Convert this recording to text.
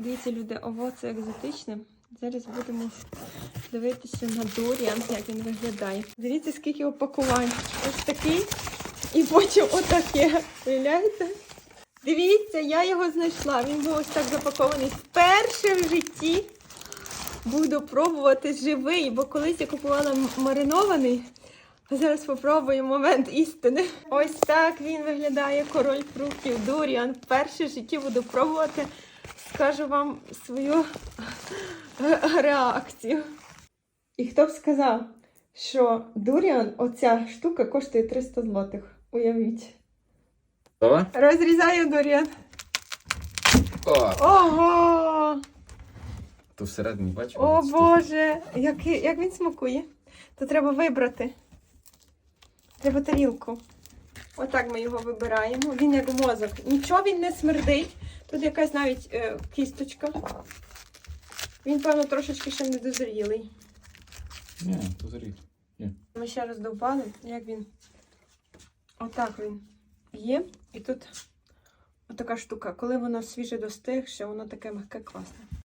Дивіться, люди, овоце екзотичне. Зараз будемо дивитися на дуріан, як він виглядає. Дивіться, скільки опакувань. Ось такий і потім отаке. Уявляєте? Дивіться, я його знайшла. Він був ось так запакований. Вперше в житті буду пробувати живий, бо колись я купувала маринований. А зараз спробуємо момент істини. Ось так він виглядає король фруктів Дуріан. Вперше в житті буду пробувати. Скажу вам свою реакцію. І хто б сказав, що Дуріан, оця штука коштує 300 злотих. Уявіть. Готова? Розрізаю Дуріан. О! Ого! Тут всередині бачимо. О Боже! Як, як він смакує? То треба вибрати. Треба тарілку. Отак ми його вибираємо. Він як мозок. Нічого він не смердить. Тут якась навіть е, кісточка. Він, певно, трошечки ще не дозрілий. Ні, заріг. Ми ще раз довбали, як він. Отак він є. І тут отака штука. Коли воно свіже достигше, воно таке мягке класне.